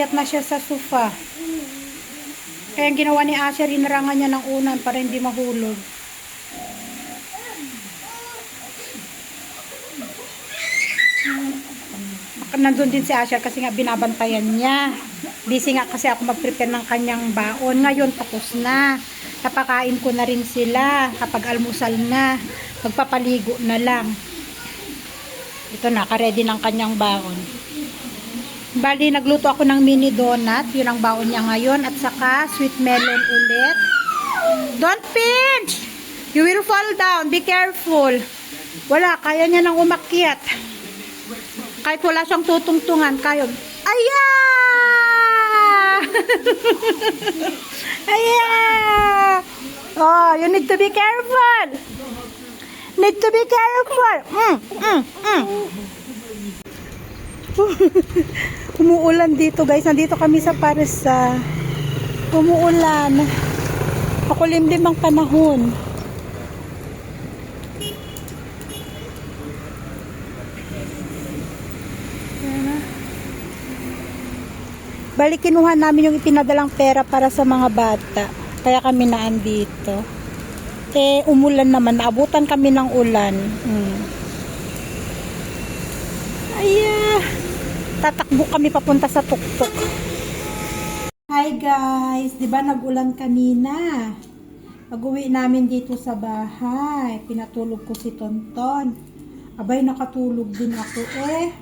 Aakyat na siya sa sofa. Kaya ang ginawa ni Asher, inarangan niya ng unan para hindi mahulog. Nandun din si Asher kasi nga binabantayan niya. Busy nga kasi ako mag-prepare ng kanyang baon. Ngayon tapos na. Napakain ko na rin sila kapag almusal na. Magpapaligo na lang. Ito na, karedy ng kanyang baon. Bali, nagluto ako ng mini donut. Yun ang baon niya ngayon. At saka, sweet melon ulit. Don't pinch! You will fall down. Be careful. Wala, kaya niya nang umakyat. Kahit wala siyang tutungtungan, kayo. Aya! Aya! Oh, you need to be careful. Need to be careful. Mm, mm, mm. Umuulan dito guys. Nandito kami sa Paris sa umuulan. Makulimlim ang panahon. Na. Bali, kinuha namin yung ipinadalang pera para sa mga bata. Kaya kami naan dito. Eh, umulan naman. Naabutan kami ng ulan. Hmm. Aya. Tatakbo kami papunta sa tuktok. Hi guys. Di ba nag-ulan kanina? Pag-uwi namin dito sa bahay. Pinatulog ko si Tonton. Abay, nakatulog din ako eh.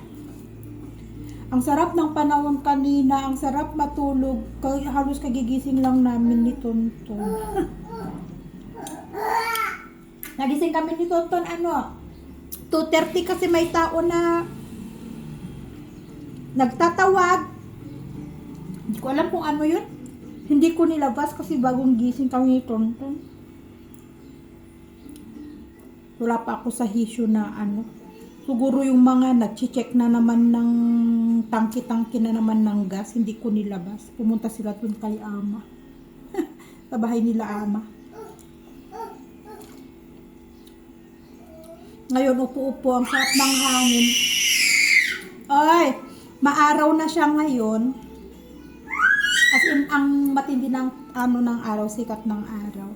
Ang sarap ng panahon kanina, ang sarap matulog. Halos kagigising lang namin ni Tonton. Nagising kami ni Tonton, ano? 2.30 kasi may tao na nagtatawag. Hindi ko alam kung ano yun. Hindi ko nilabas kasi bagong gising kami ni Tonton. Wala pa ako sa hisyo na ano. Siguro yung mga nag-check na naman ng tangki-tangki na naman ng gas, hindi ko nilabas. Pumunta sila dun kay Ama. sa bahay nila Ama. Ngayon, upo-upo. Ang sarap ng hangin. Ay, maaraw na siya ngayon. As in, ang matindi ng ano ng araw, sikat ng araw.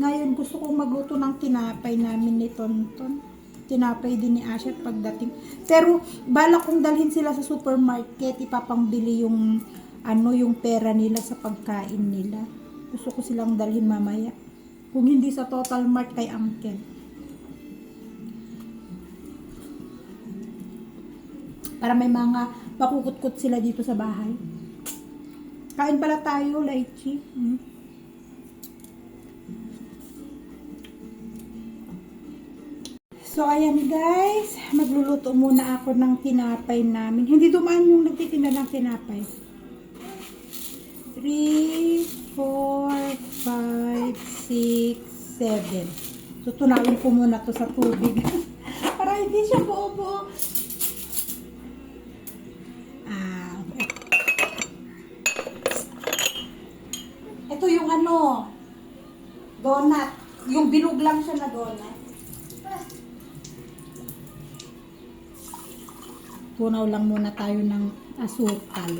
Ngayon, gusto kong magluto ng tinapay namin ni Tonton. Tinapay din ni Asher pagdating. Pero, bala kong dalhin sila sa supermarket, ipapangbili yung ano yung pera nila sa pagkain nila. Gusto ko silang dalhin mamaya. Kung hindi sa Total Mart kay Uncle. Para may mga pakukutkot sila dito sa bahay. Kain pala tayo, lychee. Mm. So, ayan guys. Magluluto muna ako ng tinapay namin. Hindi dumaan yung nagtitinda ng tinapay. 3, 4, 5, 6, 7. So, tunawin ko muna to sa tubig. Para hindi siya buo-buo. Bilog lang siya na donut. Punaw lang muna tayo ng asukal.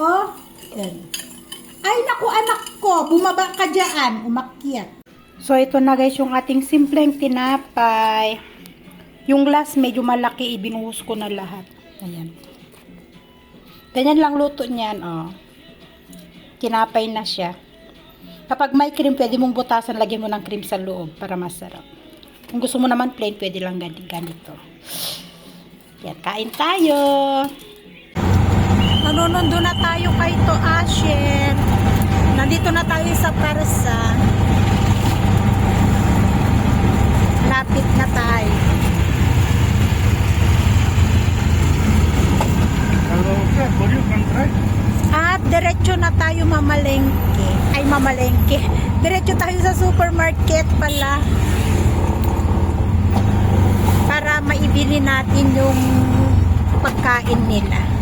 Oh, yan. Ay, naku anak ko, bumaba ka dyan, umakyat. So, ito na guys, yung ating simpleng tinapay. Yung glass medyo malaki, ibinuhos ko na lahat. Ayan. Ganyan lang luto niyan, oh. Tinapay na siya. Kapag may cream, pwede mong butasan, lagyan mo ng cream sa loob para masarap. Kung gusto mo naman plain, pwede lang gani- ganito. Yan, kain tayo. Nanunundo na tayo kay to Ashen. Nandito na tayo sa Parsa. Lapit na tayo. At diretso na tayo mamalengke. Ay, mamalengke. Diretso tayo sa supermarket pala. Para maibili natin yung pagkain nila.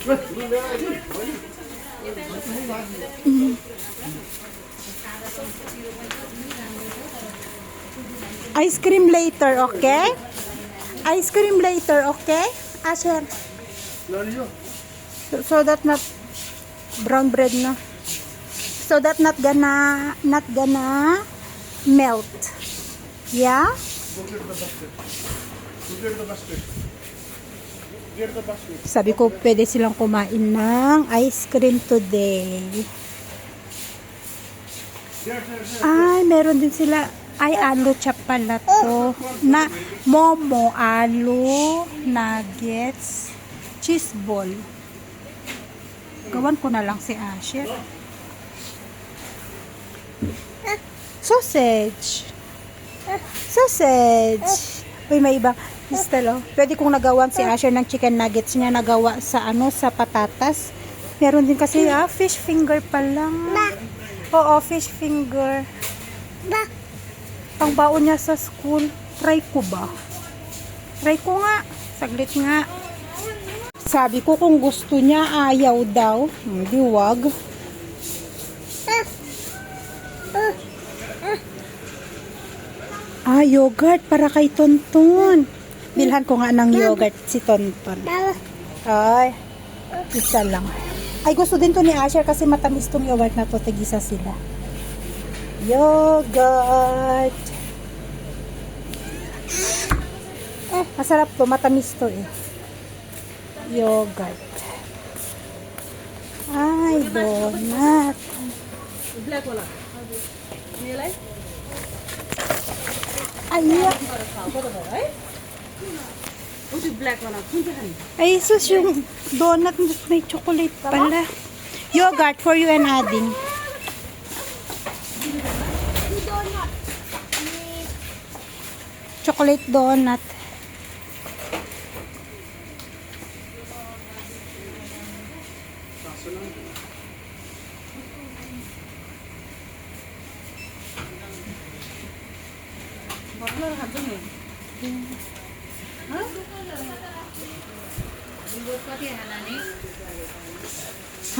Ice cream later, okay? Ice cream later, okay? Ah, Asher. So, so that not brown bread no. So that not gonna not gonna melt. Yeah? Go get the basket. Go get the basket. Sabi ko, pwede silang kumain ng ice cream today. Ay, meron din sila. Ay, alo chop pala to. Na, momo, alo, nuggets, cheese ball. Gawan ko na lang si Asher. Sausage. Sausage. Uy, may ibang Oh. Pwede kong nagawan si Asher ng chicken nuggets niya nagawa sa ano, sa patatas. Meron din kasi, ah, fish finger pa lang. Oo, fish finger. Pang baon niya sa school. Try ko ba? Try ko nga. Saglit nga. Sabi ko kung gusto niya, ayaw daw. Hindi, wag. Ah, yogurt para kay Tonton. Bilhan ko nga ng yogurt si Tonton. Ay, isa lang. Ay, gusto din to ni Asher kasi matamis tong yogurt na to. Tigisa sila. Yogurt. Eh, masarap to. Matamis to eh. Yogurt. Ay, donut. black wala. Ay, What's ay, sus, yung donut may chocolate pala. Yogurt for you and adding. Chocolate donut.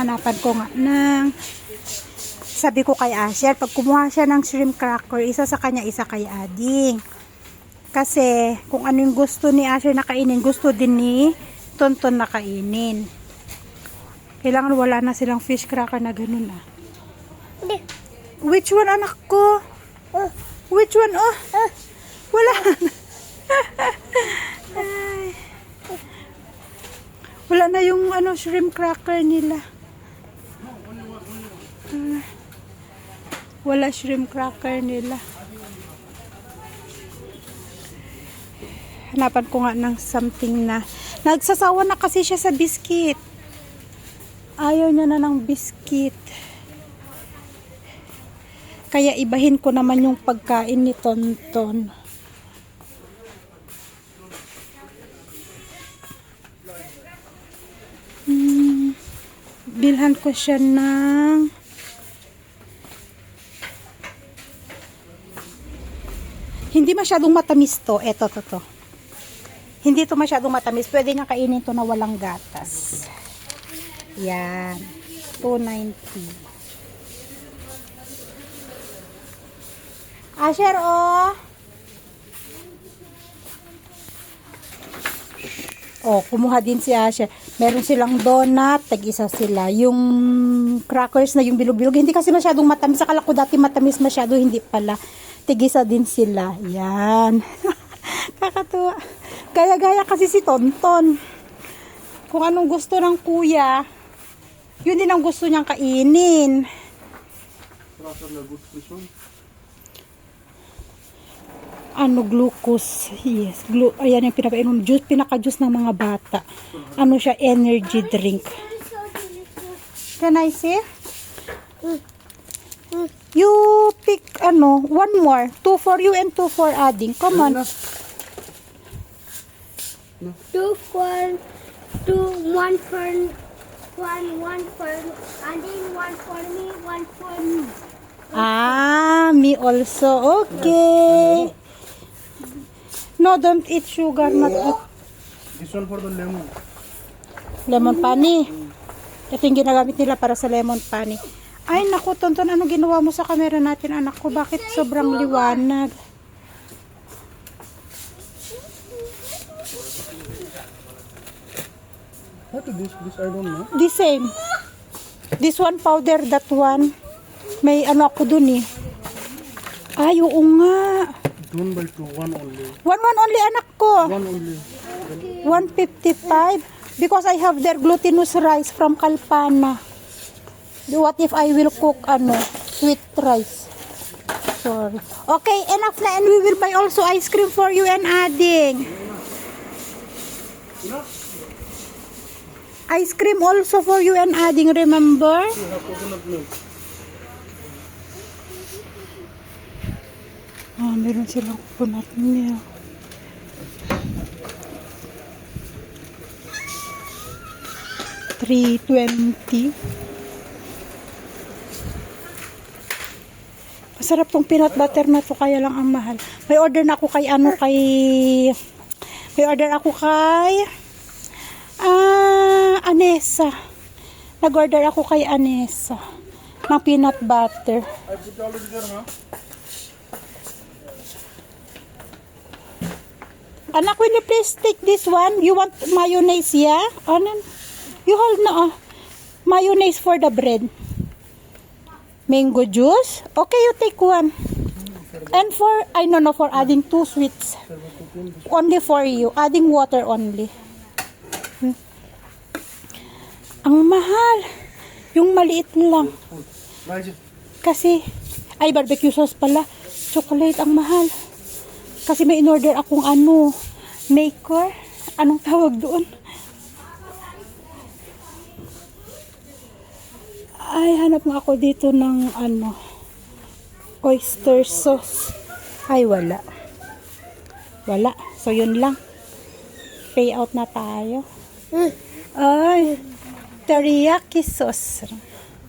Hanapan ko nga ng sabi ko kay Asher pag kumuha siya ng shrimp cracker isa sa kanya isa kay Ading. Kasi kung ano yung gusto ni Asher na kainin gusto din ni Tonton na kainin. Kailangan wala na silang fish cracker na ganun ah. Which one anak ko? Which one oh? Wala Ay. Wala na yung ano shrimp cracker nila. Ah. wala shrimp cracker nila. Hanapan ko nga ng something na nagsasawa na kasi siya sa biscuit. Ayaw niya na ng biscuit. Kaya ibahin ko naman yung pagkain ni Tonton bilhan ko siya ng hindi masyadong matamis to. Eto, to, to. Hindi to masyadong matamis. Pwede niya kainin to na walang gatas. Yan. 290. Asher, oh. Oh, kumuha din si Asher. Meron silang donut, tag-isa sila. Yung crackers na yung bilog-bilog, hindi kasi masyadong matamis. Akala ko dati matamis masyado, hindi pala. Tigisa din sila. Yan. Kakatuwa. Gaya-gaya kasi si Tonton. Kung anong gusto ng kuya, yun din ang gusto niyang kainin. Cracker na good one. Ano glucose yes. Glu ayan yung pinapainom juice pinaka-juice ng mga bata. Ano siya energy drink. Can I see? You pick ano one more. Two for you and two for adding. Come on. Two for two one for one one for and then one for me one for me. Ah me also. Okay No, don't eat sugar, not eat. This one for the lemon. Lemon pani. Ito yung ginagamit nila para sa lemon pani. Ay, naku, Tonton, ano ginawa mo sa camera natin, anak ko? Bakit sobrang liwanag? What is this? This I don't know. The same. This one powder, that one. May ano ako dun eh. Ay, oo nga. One by two, one only. One one only anak ko. One only. 155 because I have their glutinous rice from Kalpana. What if I will cook ano, sweet rice? Sorry. Okay, enough na and we will buy also ice cream for you and adding. Ice cream also for you and adding, remember? Coconut milk. Ah, meron silang coconut milk. Three twenty. Masarap tong peanut butter na to, kaya lang ang mahal. May order na ako kay ano, kay... May order ako kay... Ah, Anessa. Nag-order ako kay Anessa. Ng peanut butter. I Anak, will you please take this one? You want mayonnaise, yeah? Ano? You hold na, oh. Mayonnaise for the bread. Mango juice? Okay, you take one. And for, I don't know, for adding two sweets. Only for you. Adding water only. Hmm. Ang mahal. Yung maliit lang. Kasi, ay barbecue sauce pala. Chocolate ang mahal. Kasi may in-order akong ano, maker. Anong tawag doon? Ay, hanap nga ako dito ng ano, oyster sauce. Ay, wala. Wala. So, yun lang. Pay out na tayo. Ay, teriyaki sauce.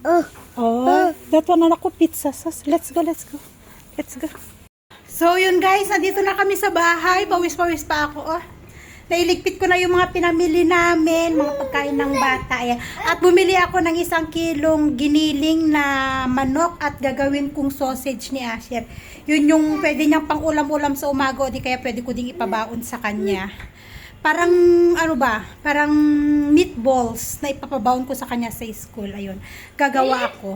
Oh, Oh, that one anak ko pizza sauce. Let's go, let's go. Let's go. So, yun guys, nandito na kami sa bahay. Pawis-pawis pa ako, oh. Nailigpit ko na yung mga pinamili namin, mga pagkain ng bata. Ayan. At bumili ako ng isang kilong giniling na manok at gagawin kong sausage ni Asher. Yun yung pwede niyang pang ulam-ulam sa umaga di kaya pwede ko ding ipabaon sa kanya. Parang, ano ba, parang meatballs na ipapabaon ko sa kanya sa school. Ayun, gagawa ako.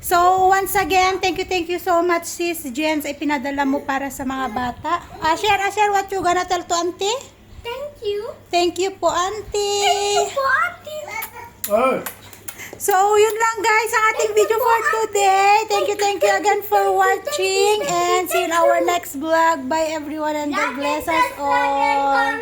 So, once again, thank you, thank you so much, sis Jens. Ay pinadala mo para sa mga bata. Asher, Asher, what you gonna tell to auntie? thank you. Thank you po, auntie. Party. Hey! So, yun lang guys ang ating video for today. Thank you, thank you again for watching. And see you in our next vlog. Bye everyone and God bless us all.